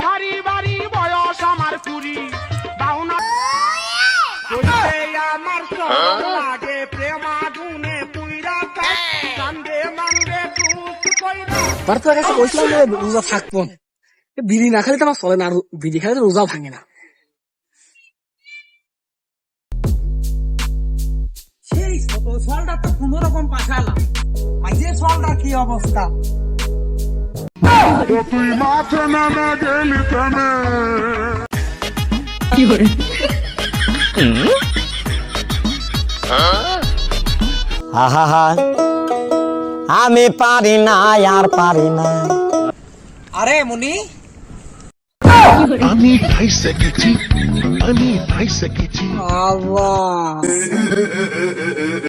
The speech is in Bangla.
ভারী বাড়ি বয়স আমার কুড়ি। আমার লাগে প্রেম আগুনে তার কাছে কইছিলাম যে রোজা থাকব। বিড়ি না খেলে তো আমার চলে না আর বিড়ি খেলে তো রোজা ভাঙে না। সেই ছোট তো কোনো রকম পাঠালাম। আজকে সলটার কি অবস্থা? তুই মাঠে নামে গেলি থেমে আহা আমি পারি না আর পারি না। আরে মুনি আমি ঠাই শিখেছি আমি ঠাই আল্লাহ।